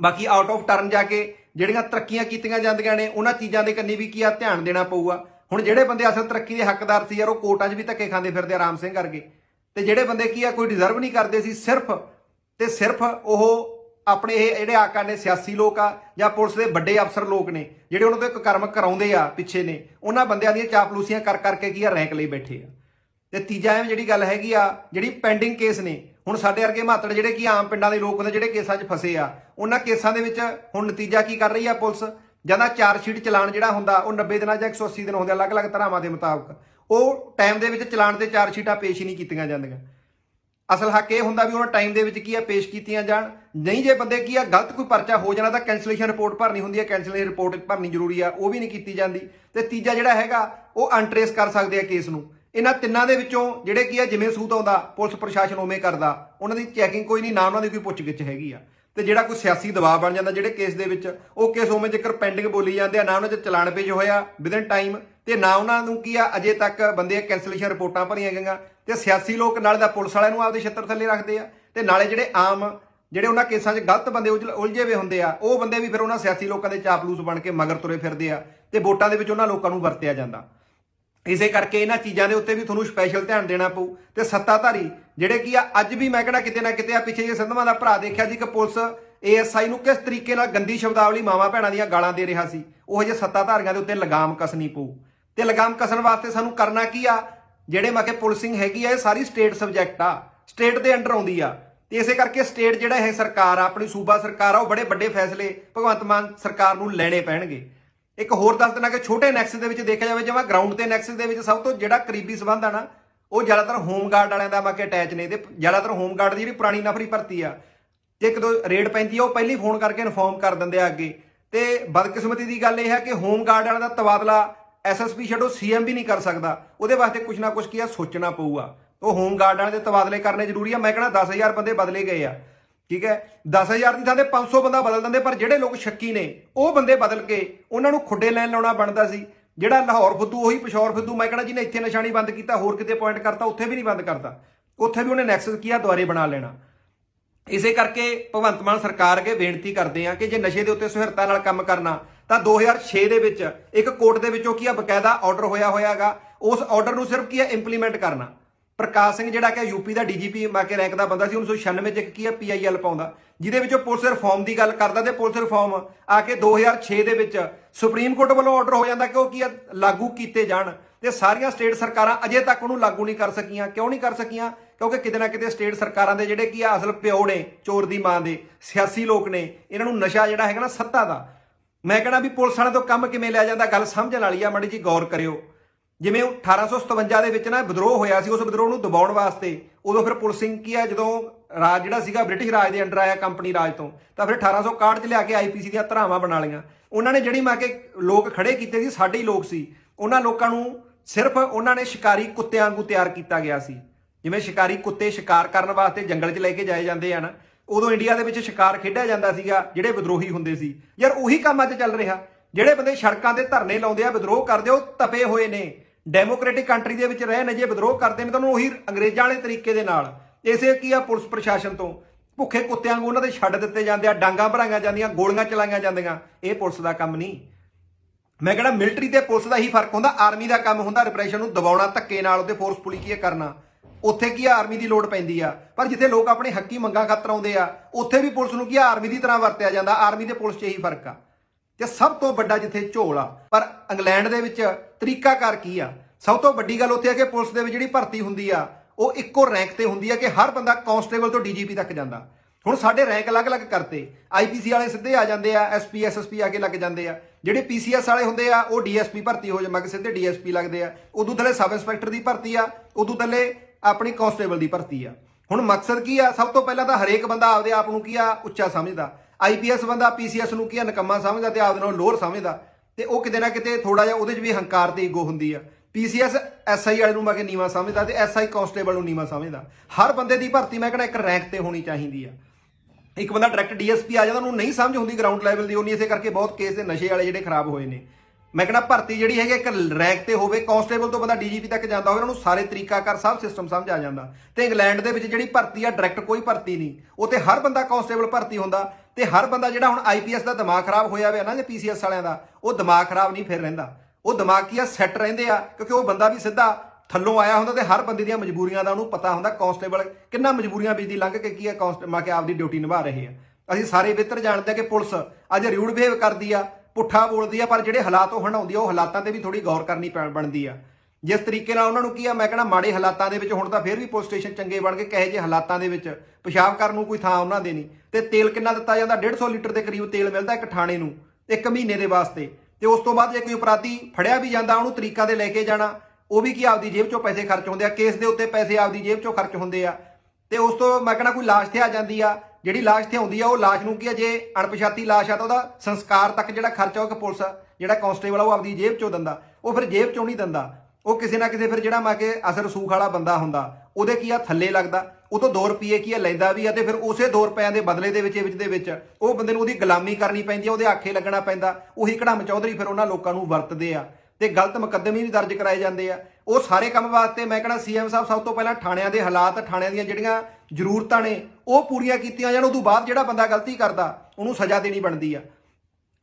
ਬਾਕੀ ਆਊਟ ਆਫ ਟਰਨ ਜਾ ਕੇ ਜਿਹੜੀਆਂ ਤਰੱਕੀਆਂ ਕੀਤੀਆਂ ਜਾਂਦੀਆਂ ਨੇ, ਉਹਨਾਂ ਚੀਜ਼ਾਂ ਦੇ ਕੰਨੀ ਵੀ ਕੀ ਆ, ਧਿਆਨ ਦੇਣਾ ਪਊਗਾ। ਹੁਣ ਜਿਹੜੇ ਬੰਦੇ ਅਸਲ ਤਰੱਕੀ ਦੇ ਹੱਕਦਾਰ ਸੀ ਯਾਰ, ਉਹ ਕੋਰਟਾਂ 'ਚ ਵੀ ਧੱਕੇ ਖਾਂਦੇ ਫਿਰਦੇ ਆਰਾਮ ਸਿੰਘ ਕਰਕੇ ਤੇ ਜਿਹੜੇ ਬੰਦੇ ਕੀ ਆ, ਕੋਈ ਡਿਜ਼ਰਵ ਨਹੀਂ ਕਰਦੇ ਸੀ, ਸਿਰਫ ਤੇ ਸਿਰਫ ਉਹ ਆਪਣੇ ਇਹ ਜਿਹੜੇ ਆਕਾ ਨੇ, ਸਿਆਸੀ ਲੋਕ ਆ, ਜਾਂ ਪੁਲਿਸ ਦੇ ਵੱਡੇ ਅਫਸਰ ਲੋਕ ਨੇ, ਜਿਹੜੇ ਉਹਨਾਂ ਤੋਂ ਇੱਕ ਕਰਮ ਕਰਾਉਂਦੇ ਆ ਪਿੱਛੇ ਨੇ, ਉਹਨਾਂ ਬੰਦਿਆਂ ਦੀਆਂ ਚਾਪਲੂਸੀਆਂ ਕਰ ਕਰਕੇ ਕੀ ਆ, ਰੈਂਕ ਲਈ ਬੈਠੇ ਆ। ਤੇ ਤੀਜਾ ਐਵੇਂ ਜਿਹੜੀ ਗੱਲ ਹੈਗੀ ਆ, ਜਿਹੜੀ ਪੈਂਡਿੰਗ ਕੇਸ ਨੇ, ਹੁਣ ਸਾਡੇ ਵਰਗੇ ਮਾਤੜ ਜਿਹੜੇ ਕੀ ਆਮ ਪਿੰਡਾਂ ਦੇ ਲੋਕ ਹੁੰਦੇ ਜਿਹੜੇ ਕੇਸਾਂ 'ਚ ਫਸੇ ਆ, ਉਹਨਾਂ ਕੇਸਾਂ ਦੇ ਵਿੱਚ ਹੁਣ ਨਤੀਜਾ ਕੀ ਕਰ ਰਹੀ ਆ ਪੁਲਿਸ? ਜਾਂਦਾ ਚਾਰ ਸ਼ੀਟ ਚਲਾਨ ਜਿਹੜਾ ਹੁੰਦਾ, ਉਹ 90 ਦਿਨਾਂ ਜਾਂ 180 ਦਿਨ ਹੁੰਦੇ ਆ, ਅਲੱਗ-ਅਲੱਗ ਧਾਰਾਵਾਂ ਦੇ ਮੁਤਾਬਕ। ਉਹ ਟਾਈਮ ਦੇ ਵਿੱਚ ਚਲਾਨ ਤੇ ਚਾਰ ਸ਼ੀਟਾਂ ਪੇਸ਼ ਹੀ ਨਹੀਂ ਕੀਤੀਆਂ ਜਾਂਦੀਆਂ। ਅਸਲ ਹੱਕ ਇਹ ਹੁੰਦਾ ਵੀ ਉਹਨਾਂ ਟਾਈਮ ਦੇ ਵਿੱਚ ਕੀ ਆ, ਪੇਸ਼ ਕੀਤੀਆਂ ਜਾਣ। ਨਹੀਂ ਜੇ ਬੰਦੇ ਕੀ ਆ, ਗਲਤ ਕੋਈ ਪਰਚਾ ਹੋ ਜਾਣਾ ਤਾਂ ਕੈਂਸਲੇਸ਼ਨ ਰਿਪੋਰਟ ਭਰਨੀ ਹੁੰਦੀ ਹੈ ਕੈਂਸਲੇਸ਼ਨ ਰਿਪੋਰਟ ਭਰਨੀ ਜ਼ਰੂਰੀ ਆ, ਉਹ ਵੀ ਨਹੀਂ ਕੀਤੀ ਜਾਂਦੀ। ਤੇ ਤੀਜਾ ਜਿਹੜਾ ਹੈਗਾ, ਉਹ ਅਨਟ੍ਰੇਸ ਕਰ ਸਕਦੇ ਆ ਕੇਸ ਨੂੰ। ਇਹਨਾਂ ਤਿੰਨਾਂ ਦੇ ਵਿੱਚੋਂ ਜਿਹੜੇ ਕੀ ਆ, ਜਿਵੇਂ ਸੂਤ ਆਉਂਦਾ, ਪੁਲਿਸ ਪ੍ਰਸ਼ਾਸਨ ਉਵੇਂ ਕਰਦਾ। ਉਹਨਾਂ ਦੀ ਚੈਕਿੰਗ ਕੋਈ ਨਹੀਂ, ਨਾ ਉਹਨਾਂ ਦੀ ਕੋਈ ਪੁੱਛਗਿੱਛ ਹੈਗੀ ਆ। ਤੇ ਜਿਹੜਾ ਕੋਈ ਸਿਆਸੀ ਦਬਾਅ ਬਣ ਜਾਂਦਾ ਜਿਹੜੇ ਕੇਸ ਦੇ ਵਿੱਚ, ਉਹ ਕੇਸ ਉਵੇਂ ਜ਼ਿਕਰ ਪੈਂਡਿੰਗ ਬੋਲੀ ਜਾਂਦੇ ਆ, ਨਾ ਉਹਨਾਂ 'ਚ ਚਲਾਨ ਪੇਜ ਹੋਇਆ ਵਿਦਨ ਟਾਈਮ ਤੇ ਨਾ ਉਹਨਾਂ ਨੂੰ ਕੀ ਆ, ਅਜੇ ਤੱਕ ਬੰਦੇ ਕੈਂਸਲੇਸ਼ਨ ਰਿਪੋਰਟਾਂ ਭਰੀਆਂ ਗਈਆਂ ਤੇ ਸਿਆਸੀ ਲੋਕ ਨਾਲੇ ਦਾ ਪੁਲਿਸ ਵਾਲਿਆਂ ਨੂੰ ਆਪਦੇ ਛੱਤਰ ਥੱਲੇ ਰੱਖਦੇ ਆ ਤੇ ਨਾਲੇ ਜਿਹੜੇ ਆਮ ਜਿਹੜੇ ਉਹਨਾਂ ਕੇਸਾਂ 'ਚ ਗਲਤ ਬੰਦੇ ਉਲਝ- ਉਲਝੇ ਹੋਏ ਹੁੰਦੇ ਆ, ਉਹ ਬੰਦੇ ਵੀ ਫਿਰ ਉਹਨਾਂ ਸਿਆਸੀ ਲੋਕਾਂ ਦੇ ਚਾਪਲੂਸ ਬਣ ਕੇ ਮਗਰ ਤੁਰੇ ਫਿਰਦੇ ਆ ਤੇ ਵੋਟਾਂ ਦੇ ਵਿੱਚ ਉਹਨਾਂ ਲੋਕਾਂ ਨੂੰ ਵਰਤਿਆ ਜਾਂਦਾ। ਇਸੇ ਕਰਕੇ ਇਹਨਾਂ ਚੀਜ਼ਾਂ ਦੇ ਉੱਤੇ ਵੀ ਤੁਹਾਨੂੰ ਸਪੈਸ਼ਲ ਧਿਆਨ ਦੇਣਾ ਪਊ ਤੇ ਸੱਤਾਧਾਰੀ ਜਿਹੜੇ ਕੀ ਆ, ਅੱਜ ਵੀ ਮੈਂ ਕਿਹੜਾ ਕਿਤੇ ਨਾ ਕਿਤੇ ਆ ਪਿੱਛੇ ਜੇ ਸੰਧਵਾਂ ਦਾ ਭਰਾ ਦੇਖਿਆ ਸੀ ਕਿ ਪੁਲਿਸ ਏਐਸਆਈ ਨੂੰ ਕਿਸ ਤਰੀਕੇ ਨਾਲ ਗੰਦੀ ਸ਼ਬਦਾਵਲੀ ਮਾਵਾਂ ਭੈਣਾਂ ਦੀਆਂ ਗਾਲਾਂ ਦੇ ਰਿਹਾ ਸੀ। ਉਹ ਜਿਹੇ ਸੱਤਾਧਾਰੀਆਂ ਦੇ ਉੱਤੇ ਲਗਾਮ ਕਸਣੀ ਪਊ। ਤੇ ਲਗਾਮ ਕਸਣ ਵਾਸਤੇ ਸਾਨੂੰ ਕਰਨਾ ਕੀ ਆ? ਜਿਹੜੇ ਮੈਂ ਕਿ ਪੁਲਿਸਿੰਗ ਹੈਗੀ ਆ, ਇਹ ਸਾਰੀ ਸਟੇਟ ਸਬਜੈਕਟ ਆ। ਸਟੇਟ ਦੇ ਅੰਡਰ ਆਉਂਦੀ ਆ। ਤੇ ਇਸੇ ਕਰਕੇ ਸਟੇਟ ਜਿਹੜਾ ਇਹ ਸਰਕਾਰ ਆ, ਆਪਣੀ ਸੂਬਾ ਸਰਕਾਰ ਆ, ਉਹ ਬੜੇ ਵੱਡੇ ਫੈਸਲੇ ਭਗਵੰਤ ਮਾਨ ਸਰਕਾਰ ਨੂੰ ਲੈਣੇ ਪੈਣਗੇ। ਇੱਕ ਹੋਰ ਦੱਸ ਦੇਣਾ ਕਿ ਛੋਟੇ ਨੈਕਸਸ ਦੇ ਵਿੱਚ ਦੇਖਿਆ ਜਾਵੇ, ਜਿਵੇਂ ਗਰਾਊਂਡ ਤੇ ਨੈਕਸਸ ਦੇ ਵਿੱਚ ਸਭ ਤੋਂ ਜਿਹੜਾ ਕਰੀਬੀ ਸੰਬੰਧ ਆ ਨਾ ਉਹ ਜ਼ਿਆਦਾਤਰ ਹੋਮਗਾਰਡ ਵਾਲਿਆਂ ਦਾ ਮੱਕੇ ਅਟੈਚ ਨੇ। ਤੇ ਜ਼ਿਆਦਾਤਰ ਹੋਮਗਾਰਡ ਦੀ ਜਿਹੜੀ ਪੁਰਾਣੀ ਨਫਰੀ ਭਰਤੀ ਆ। ਜੇ ਇੱਕ ਦੋ ਰੇਡ ਪੈਂਦੀ ਆ, ਉਹ ਪਹਿਲੀ ਫੋਨ ਕਰਕੇ ਇਨਫੋਰਮ ਕਰ ਦਿੰਦੇ ਆ ਅੱਗੇ। ਤੇ ਬਦਕਿਸਮਤੀ ਦੀ ਗੱਲ ਇਹ ਹੈ ਕਿ ਹੋਮ ਗਾਰਡ ਵਾਲਿਆਂ ਦਾ ਤਬਾਦਲਾ ਐਸਐਸਪੀ ਛੱਡੋ ਸੀਐਮ ਵੀ ਨਹੀਂ ਕਰ ਸਕਦਾ। ਉਹਦੇ ਵਾਸਤੇ ਕੁਝ ਨਾ ਕੁਝ ਕੀ ਆ, ਸੋਚਣਾ ਪਊਗਾ। ਉਹ ਹੋਮਗਾਰਡ ਵਾਲਿਆਂ ਦੇ ਤਬਾਦਲੇ ਕਰਨੇ ਜ਼ਰੂਰੀ ਆ। ਮੈਂ ਕਹਿੰਦਾ 10000 ਬੰਦੇ ਬਦਲੇ ਗਏ ਆ। ਠੀਕ ਹੈ? 10000 ਦੀ ਥਾਂ ਤੇ 500 ਬੰਦਾ ਬਦਲ ਦਿੰਦੇ, ਪਰ ਜਿਹੜੇ ਲੋਕ ਸ਼ੱਕੀ ਨੇ, ਉਹ ਬੰਦੇ ਬਦਲ ਕੇ ਉਹਨਾਂ ਨੂੰ ਖੁੱਡੇ ਲੈਣ ਲਾਉਣਾ ਬਣਦਾ ਸੀ। ਜਿਹੜਾ ਲਾਹੌਰ ਫੁੱਦੂ, ਉਹੀ ਪਿਸ਼ੌਰ ਫੁੱਦੂ, ਮੈਂ ਕਹਿੰਦਾ ਜਿਹਨੇ ਇੱਥੇ ਨਿਸ਼ਾਨੀ ਬੰਦ ਕੀਤਾ, ਹੋਰ ਕਿਤੇ ਪੁਆਇੰਟ ਕਰਤਾ, ਉੱਥੇ ਵੀ ਨਹੀਂ ਬੰਦ ਕਰਤਾ ਉੱਥੇ ਵੀ ਉਹਨੇ ਨੈਕਸਸ ਕੀਆ ਦੁਆਰੇ ਬਣਾ ਲੈਣਾ। ਇਸੇ ਕਰਕੇ ਭਗਵੰਤ ਮਾਨ ਸਰਕਾਰ ਅੱਗੇ ਬੇਨਤੀ ਕਰਦੇ ਆ ਕਿ ਜੇ ਨਸ਼ੇ ਦੇ ਉੱਤੇ ਸੁਹਿਰਤਾ ਨਾਲ ਕੰਮ ਕਰਨਾ, ਤਾਂ 2006 ਦੇ ਵਿੱਚ ਇੱਕ ਕੋਰਟ ਦੇ ਵਿੱਚੋਂ ਕੀ ਆ, ਬਕਾਇਦਾ ਆਰਡਰ ਹੋਇਆ ਹੋਇਆਗਾ ਉਸ ਆਰਡਰ ਨੂੰ ਸਿਰਫ ਕੀ ਆ ਇੰਪਲੀਮੈਂਟ ਕਰਨਾ। ਪ੍ਰਕਾਸ਼ ਸਿੰਘ ਜਿਹੜਾ ਕਿ ਯੂਪੀ ਦਾ ਡੀਜੀਪੀ ਮਾਕੇ ਰੈਂਕ ਦਾ ਬੰਦਾ ਸੀ 1996 ਚ ਇੱਕ ਕੀ ਆ ਪੀਆਈਐਲ ਪਾਉਂਦਾ। ਜਿਹਦੇ ਵਿੱਚੋਂ ਪੁਲਿਸ ਰਿਫਾਰਮ ਦੀ ਗੱਲ ਕਰਦਾ ਤੇ ਪੁਲਿਸ ਰਿਫਾਰਮ ਆ ਕੇ 2006 ਦੇ ਵਿੱਚ ਸੁਪਰੀਮ ਕੋਰਟ ਵੱਲੋਂ ਆਰਡਰ ਹੋ ਜਾਂਦਾ ਕਿ ਉਹ ਕੀ ਆ, ਲਾਗੂ ਕੀਤੇ ਜਾਣ। ਤੇ ਸਾਰੀਆਂ ਸਟੇਟ ਸਰਕਾਰਾਂ ਅਜੇ ਤੱਕ ਉਹਨੂੰ ਲਾਗੂ ਨਹੀਂ ਕਰ ਸਕੀਆਂ। ਕਿਉਂ ਨਹੀਂ ਕਰ ਸਕੀਆਂ? ਕਿਉਂਕਿ ਕਿਤੇ ਨਾ ਕਿਤੇ ਸਟੇਟ ਸਰਕਾਰਾਂ ਦੇ ਜਿਹੜੇ ਕੀ ਆ, ਅਸਲ ਪਿਓ ਨੇ, ਚੋਰ ਦੀ ਮਾਂ ਦੇ, ਸਿਆਸੀ ਲੋਕ ਨੇ, ਇਹਨਾਂ ਨੂੰ ਨਸ਼ਾ ਜਿਹੜਾ ਹੈਗਾ ਨਾ ਸੱਤਾ ਦਾ। ਮੈਂ ਕਹਿੰਦਾ ਵੀ ਪੁਲਿਸ ਵਾਲਿਆਂ ਤੋਂ ਕੰਮ ਕਿਵੇਂ ਲਿਆ ਜਾਂਦਾ? ਗੱਲ ਸਮਝਣ ਵਾਲੀ ਆ, ਮੜੀ ਜੀ ਗੌਰ ਕਰਿਓ। ਜਿਵੇਂ ਉਹ 1857 ਦੇ ਵਿੱਚ ਨਾ ਵਿਦਰੋਹ ਹੋਇਆ ਸੀ, ਉਸ ਵਿਦਰੋਹ ਨੂੰ ਦਬਾਉਣ ਵਾਸਤੇ ਉਦੋਂ ਫਿਰ ਪੁਲਿਸਿੰਗ ਕੀ ਆ, ਜਦੋਂ ਰਾਜ ਜਿਹੜਾ ਸੀਗਾ ਬ੍ਰਿਟਿਸ਼ ਰਾਜ ਦੇ ਅੰਡਰ ਆਇਆ ਕੰਪਨੀ ਰਾਜ ਤੋਂ, ਤਾਂ ਫਿਰ 1861 ਚ ਲਿਆ ਕੇ ਆਈਪੀਸੀ ਦੀਆਂ ਧਰਾਵਾਂ ਬਣਾ ਲਈਆਂ। ਉਹਨਾਂ ਨੇ ਜਿਹੜੀ ਮੈਂ ਕਿ ਲੋਕ ਖੜੇ ਕੀਤੇ ਸੀ, ਸਾਡੇ ਹੀ ਲੋਕ ਸੀ, ਉਹਨਾਂ ਲੋਕਾਂ ਨੂੰ ਸਿਰਫ ਉਹਨਾਂ ਨੇ ਸ਼ਿਕਾਰੀ ਕੁੱਤਿਆਂ ਵਾਂਗੂ ਤਿਆਰ ਕੀਤਾ ਗਿਆ ਸੀ। ਜਿਵੇਂ ਸ਼ਿਕਾਰੀ ਕੁੱਤੇ ਸ਼ਿਕਾਰ ਕਰਨ ਵਾਸਤੇ ਜੰਗਲ 'ਚ ਲੈ ਕੇ ਜਾਏ ਜਾਂਦੇ ਆ ਨਾ, ਉਦੋਂ ਇੰਡੀਆ ਦੇ ਵਿੱਚ ਸ਼ਿਕਾਰ ਖੇਡਿਆ ਜਾਂਦਾ ਸੀਗਾ, ਜਿਹੜੇ ਵਿਦਰੋਹੀ ਹੁੰਦੇ ਸੀ। ਯਾਰ ਉਹੀ ਕੰਮ ਅੱਜ ਚੱਲ ਰਿਹਾ। ਜਿਹੜੇ ਬੰਦੇ ਸੜਕਾਂ ਤੇ ਧਰਨੇ ਲਾਉਂਦੇ ਆ, ਵਿਦਰੋਹ ਕਰਦੇ ਉਹ ਤਪੇ ਹੋਏ ਨੇ। ਡੈਮੋਕ੍ਰੈਟਿਕ ਕੰਟਰੀ ਦੇ ਵਿੱਚ ਰਹੇ ਨੇ, ਜੇ ਵਿਦਰੋਹ ਕਰਦੇ ਨੇ, ਤਾਂ ਉਹਨੂੰ ਉਹੀ ਅੰਗਰੇਜ਼ਾਂ ਵਾਲੇ ਤਰੀਕੇ ਦੇ ਨਾਲ। ਇਸੇ ਕੀ ਆ ਪੁਲਿਸ ਪ੍ਰਸ਼ਾਸਨ ਤੋਂ? ਭੁੱਖੇ ਕੁੱਤਿਆਂ ਨੂੰ ਉਹਨਾਂ ਦੇ ਛੱਡ ਦਿੱਤੇ ਜਾਂਦੇ ਆ, ਡਾਂਗਾ ਭਰਾਈਆਂ ਜਾਂਦੀਆਂ, ਗੋਲੀਆਂ ਚਲਾਈਆਂ ਜਾਂਦੀਆਂ। ਇਹ ਪੁਲਿਸ ਦਾ ਕੰਮ ਨਹੀਂ। ਮੈਂ ਕਹਿੰਦਾ ਮਿਲਟਰੀ ਤੇ ਪੁਲਿਸ ਦਾ ਹੀ ਫ਼ਰਕ ਹੁੰਦਾ, ਆਰਮੀ ਦਾ ਕੰਮ ਹੁੰਦਾ ਰਿਪਰੈਸ਼ਨ ਨੂੰ ਦਬਾਉਣਾ, ਧੱਕੇ ਨਾਲ ਉਹਦੇ ਫੋਰਸਫੁਲੀ ਕੀ ਕਰਨਾ। ਉੱਥੇ ਕੀ ਆਰਮੀ ਦੀ ਲੋੜ ਪੈਂਦੀ ਆ। ਪਰ ਜਿੱਥੇ ਲੋਕ ਆਪਣੇ ਹੱਕੀ ਮੰਗਾਂ ਖਾਤਰ ਆਉਂਦੇ ਆ, ਉੱਥੇ ਵੀ ਪੁਲਿਸ ਨੂੰ ਕੀ ਆਰਮੀ ਦੀ ਤਰ੍ਹਾਂ ਵਰਤਿਆ ਜਾਂਦਾ, ਆਰਮੀ ਤੇ ਪੁਲਿਸ 'ਚ ਇਹੀ ਫ਼ਰਕ ਆ। ਤੇ ਸਭ ਤੋਂ ਵੱਡਾ ਜਿੱਥੇ ਝੋਲ ਆ, ਪਰ ਇੰਗਲੈਂਡ ਦੇ ਵਿੱਚ ਤਰੀਕਾਕਾਰ ਕੀ ਆ? ਸਭ ਤੋਂ ਵੱਡੀ ਗੱਲ ਉੱਥੇ ਆ ਕਿ ਪੁਲਿਸ ਦੇ ਵਿੱਚ ਜਿਹੜੀ ਭਰਤੀ ਹੁੰਦੀ ਆ ਉਹ ਇੱਕੋ ਰੈਂਕ ਤੇ ਹੁੰਦੀ ਹੈ ਕਿ ਹਰ ਬੰਦਾ ਕਾਂਸਟੇਬਲ ਤੋਂ ਡੀਜੀਪੀ ਤੱਕ ਜਾਂਦਾ। ਹੁਣ ਸਾਡੇ ਰੈਂਕ ਅਲੱਗ-ਅਲੱਗ ਕਰਤੇ। ਆਈਪੀਸੀ ਵਾਲੇ ਸਿੱਧੇ ਆ ਜਾਂਦੇ ਆ ਐਸਪੀ ਐਸਐਸਪੀ ਆ ਕੇ ਲੱਗ ਜਾਂਦੇ ਆ। ਜਿਹੜੇ ਪੀਸੀਐਸ ਵਾਲੇ ਹੁੰਦੇ ਆ, ਉਹ ਡੀਐਸਪੀ ਭਰਤੀ ਹੋ ਜਾਂਦੇ ਸਿੱਧੇ ਡੀਐਸਪੀ ਲੱਗਦੇ ਆ। ਉਦੋਂ ਥੱਲੇ ਸਬ ਇੰਸਪੈਕਟਰ ਦੀ ਭਰਤੀ ਆ, ਉਦੋਂ ਥੱਲੇ ਆਪਣੀ ਕਾਂਸਟੇਬਲ ਦੀ ਭਰਤੀ ਆ। ਹੁਣ ਮਕਸਦ ਕੀ ਆ? ਸਭ ਤੋਂ ਪਹਿਲਾਂ ਤਾਂ ਹਰੇਕ ਬੰਦਾ ਆਪਦੇ ਆਪ ਨੂੰ ਕੀ ਆ? ਉੱਚਾ ਸਮਝਦਾ। ਆਈਪੀਐਸ ਬੰਦਾ ਪੀਸੀਐਸ ਨੂੰ ਕੀ ਆ? ਨਕਮਾ ਸਮਝਦਾ ਤੇ ਆਪਦੇ ਨਾਲੋਂ ਲੋਅਰ ਸਮਝਦਾ। ਤੇ ਉਹ ਕਿਤੇ ਨਾ ਕਿਤੇ ਥੋੜਾ ਜਿਹਾ ਉਹਦੇ 'ਚ ਵੀ ਹੰਕਾਰ ਤੇ ਈਗੋ ਹੁੰਦੀ ਆ। ਪੀਸੀਐਸ ਐਸਆਈ ਵਾਲੇ ਨੂੰ ਮੈਂ ਕਿ ਨੀਵਾ ਸਮਝਦਾ ਤੇ ਐਸਆਈ ਕਾਂਸਟੇਬਲ ਨੂੰ ਨੀਵਾ ਸਮਝਦਾ। ਹਰ ਬੰਦੇ ਦੀ ਭਰਤੀ ਮੈਂ ਕਹਿੰਦਾ ਇੱਕ ਰੈਂਕ ਤੇ ਹੋਣੀ ਚਾਹੀਦੀ ਆ। ਇੱਕ ਬੰਦਾ ਡਾਇਰੈਕਟ ਡੀਐਸਪੀ ਆ ਜਾਂਦਾ, ਉਹਨੂੰ ਨਹੀਂ ਸਮਝ ਹੁੰਦੀ ਗਰਾਊਂਡ ਲੈਵਲ ਦੀ, ਉਹਨੀ ਇਸੇ ਕਰਕੇ ਬਹੁਤ ਕੇਸ ਦੇ ਨਸ਼ੇ ਵਾਲੇ ਜਿਹੜੇ ਖਰਾਬ ਹੋਏ ਨੇ। ਮੈਂ ਕਹਿੰਦਾ ਭਰਤੀ ਜਿਹੜੀ ਹੈਗੀ ਇੱਕ ਰੈਂਕ ਤੇ ਹੋਵੇ ਕਾਂਸਟੇਬਲ ਤੋਂ ਬੰਦਾ ਡੀਜੀਪੀ ਤੱਕ ਜਾਂਦਾ ਹੋਵੇ, ਉਹਨਾਂ ਨੂੰ ਸਾਰੇ ਤਰੀਕਾਕਾਰ ਸਭ ਸਿਸਟਮ ਸਮਝ ਆ ਜਾਂਦਾ। ਤੇ ਇੰਗਲੈਂਡ ਦੇ ਵਿੱਚ ਜਿਹੜੀ ਭਰਤੀ ਆ ਡਾਇਰੈਕਟ ਕੋਈ ਭਰਤੀ ਨਹੀਂ। ਉੱਥੇ ਹਰ ਬੰਦਾ ਕਾਂਸਟੇਬਲ ਭਰਤੀ ਹੁੰਦਾ ਤੇ ਹਰ ਬੰਦਾ ਜਿਹੜਾ ਹੁਣ ਆਈਪੀਐਸ ਦਾ ਦਿਮਾਗ ਖਰਾਬ ਹੋਇਆ ਹੋਇਆ ਨਾ, ਜੇ ਪੀਸੀਐਸ ਵਾਲਿਆਂ ਦਾ, ਉਹ ਦਿਮਾਗ ਖਰਾਬ ਨਹੀਂ ਫਿਰ ਰਹਿੰਦਾ। ਉਹ ਦਿਮਾਗ ਕੀ ਆ? ਸੈੱਟ ਰਹਿੰਦੇ ਆ, ਕਿਉਂਕਿ ਉਹ ਬੰਦਾ ਵੀ ਸਿੱਧਾ ਥੱਲੋਂ ਆਇਆ ਹੁੰਦਾ ਤੇ ਹਰ ਬੰਦੇ ਦੀਆਂ ਮਜਬੂਰੀਆਂ ਦਾ ਉਹਨੂੰ ਪਤਾ ਹੁੰਦਾ ਕਾਂਸਟੇਬਲ ਕਿੰਨਾ ਮਜਬੂਰੀਆਂ ਬੀਜਦੀ ਲੰਘ ਕੇ ਕੀ ਆ ਕਾਂਸਟੇਬਲ ਮਾ ਕੇ ਆਪਦੀ ਡਿਊਟੀ ਨਿਭਾ ਰਹੇ ਆ। ਅਸੀਂ ਸਾਰੇ ਬਿਹਤਰ ਜਾਣਦੇ ਆ ਕਿ ਪੁਲਿਸ ਅੱਜ ਰਿਊਡ ਬਿਹੇਵ ਕਰਦੀ ਆ, ਪੁੱਠਾ ਬੋਲਦੀ ਆ, ਪਰ ਜਿਹੜੇ ਹਾਲਾਤ ਉਹ ਹੰਡਾਉਂਦੀ ਆ, ਉਹ ਹਾਲਾਤਾਂ ਤੇ ਵੀ ਥੋੜੀ ਗੌਰ ਕਰਨੀ ਪੈ- ਬਣਦੀ ਆ। ਜਿਸ ਤਰੀਕੇ ਨਾਲ ਉਹਨਾਂ ਨੂੰ ਕੀ ਆ, ਮੈਂ ਕਹਿੰਦਾ ਮਾੜੇ ਹਾਲਾਤਾਂ ਦੇ ਵਿੱਚ, ਹੁਣ ਤਾਂ ਫੇਰ ਵੀ ਪੁਲਿਸ ਸਟੇਸ਼ਨ ਚੰਗੇ ਬਣ ਗਏ, ਕਹੇ ਜੇ ਹਾਲਾਤਾਂ ਦੇ ਵਿੱਚ, ਪਿਸ਼ਾਬ ਕਰਨ ਨੂੰ ਕੋਈ ਥਾਂ ਉਹਨਾਂ ਦੇ ਨਹੀਂ। ਤੇ ਤੇਲ ਕਿੰਨਾ ਦਿੱਤਾ ਜਾਂਦਾ? 150 ਲੀਟਰ ਦੇ ਕਰੀਬ ਤੇਲ ਮਿਲਦਾ ਇੱਕ ਠਾਣੇ ਨੂੰ, ਇੱਕ ਮਹੀਨੇ ਦੇ ਵਾਸਤੇ। ਤੇ ਉਸ ਤੋਂ ਬਾਅਦ ਜੇ ਕੋਈ ਅਪਰਾਧੀ ਫੜਿਆ ਵੀ ਜਾਂਦਾ, ਉਹਨੂੰ ਤਰੀਕਾ ਦੇ ਲੈ ਕੇ ਜਾਣਾ, ਉਹ ਵੀ ਕੀ ਆਪਦੀ ਜੇਬ ਚੋਂ ਪੈਸੇ ਖਰਚ ਹੁੰਦੇ ਆ, ਕੇਸ ਦੇ ਉੱਤੇ ਪੈਸੇ ਆਪਦੀ ਜੇਬ ਚੋਂ ਖਰਚ ਹੁੰਦੇ ਆ। ਤੇ ਉਸ ਤੋਂ ਮੈਂ ਕਹਿੰਦਾ ਕੋਈ ਲਾਸ਼ ਤੇ ਆ ਜਾਂਦੀ ਆ, ਜਿਹੜੀ ਲਾਸ਼ ਤੇ ਆਉਂਦੀ ਆ, ਉਹ ਲਾਸ਼ ਨੂੰ ਕੀ ਆ, ਜੇ ਅਣਪਛਾਤੀ ਲਾਸ਼ ਆ, ਤਾਂ ਉਹਦਾ ਸੰਸਕਾਰ ਤੱਕ ਜਿਹੜਾ ਖਰਚਾ ਉਹ ਕਿ ਪੁਲਿਸ, ਜਿਹੜਾ ਕਾਂਸਟੇਬਲ ਆ, ਉਹ ਆਪਦੀ ਜੇਬ ਚੋਂ ਦਿੰਦਾ। ਉਹ ਫਿਰ ਜੇਬ ਚੋਂ ਨਹੀਂ ਦਿੰਦਾ। ਉਹ ਕਿਸੇ ਨਾ ਕਿਸੇ ਫਿਰ ਜਿਹੜਾ ਮਾ ਕੇ ਅਸਰ ਰਸੂਖ ਵਾਲਾ ਬੰਦਾ ਹੁੰਦਾ, ਉਹਦੇ ਕੀ ਆ, ਥੱਲੇ ਲੱਗਦਾ, ਉਹ ਤੋਂ 2 ਰੁਪਏ ਕੀ ਆ, ਲੈਂਦਾ ਵੀ ਆ ਤੇ ਫਿਰ ਉਸੇ 2 ਰੁਪਿਆਂ ਦੇ ਬਦਲੇ ਦੇ ਵਿੱਚ ਵਿੱਚ ਦੇ ਵਿੱਚ, ਉਹ ਬੰਦੇ ਨੂੰ ਉਹਦੀ ਗੁਲਾਮੀ ਕਰਨੀ ਪੈਂਦੀ ਆ, ਉਹਦੇ ਆਖੇ ਲੱਗਣਾ ਪੈਂਦਾ, ਉਹੀ ਕੜਮ ਚੌਧਰੀ ਫਿਰ ਉਹਨਾਂ ਲੋਕਾਂ ਨੂੰ ਵਰਤਦੇ ਆ ਤੇ ਗਲਤ ਮੁਕੱਦਮੇ ਵੀ ਦਰਜ ਕਰਾਏ ਜਾਂਦੇ ਆ। ਉਹ ਸਾਰੇ ਕੰਮ ਵਾਸਤੇ ਮੈਂ ਕਹਿੰਦਾ ਸੀਐਮ ਸਾਹਿਬ ਸਭ ਤੋਂ ਪਹਿਲਾਂ ਥਾਣਿਆਂ ਦੇ ਹਾਲਾਤ, ਥਾਣਿਆਂ ਦੀਆਂ ਜਿਹੜੀਆਂ ਜ਼ਰੂਰਤਾਂ ਨੇ, ਉਹ ਪੂਰੀਆਂ ਕੀਤੀਆਂ ਜਾਣ, ਉਦੋਂ ਬਾਅਦ ਜਿਹੜਾ ਬੰਦਾ ਗਲਤੀ ਕਰਦਾ, ਉਹਨੂੰ ਸਜ਼ਾ ਦੇਣੀ ਬਣਦੀ ਆ।